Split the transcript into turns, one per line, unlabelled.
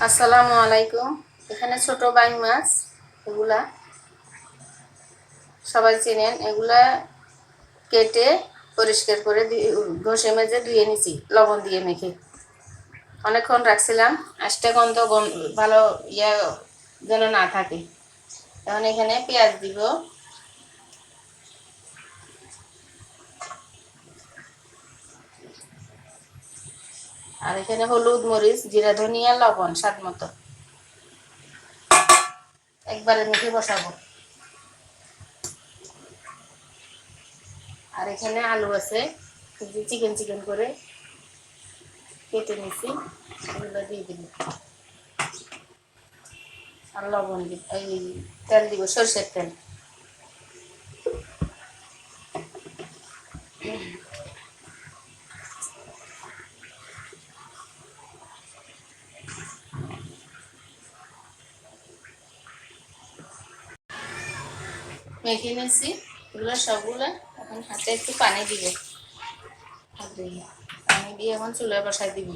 আসসালামু আলাইকুম। এখানে ছোট বাইং মাছ, এগুলা সবাই চেনেন। এগুলা কেটে পরিষ্কার করে ঘষে মেজে ধুয়ে নিছি, লবণ দিয়ে মেখে। অনেকক্ষণ রাখছিলাম আষ্টে গন্ধ গন- ভালো ইয়া যেন না থাকে। এখন এখানে পেঁয়াজ দিব আর এখানে হলুদ, মরিচ, জিরা, ধনিয়া, লবণ, স্বাদ মতো। একবারে মেখে বসাবো। আর এখানে আলু আছে চিকেন চিকেন করে কেটে নিছি, এগুলো দিয়ে দিব। আর লবণ দিব এই তেল দিব, সরষের তেল। মেখে নিয়েছি। এগুলো সবগুলো এখন হাতে একটু পানি দিব। পানি দিয়ে এখন চুলায় বসাই দিব।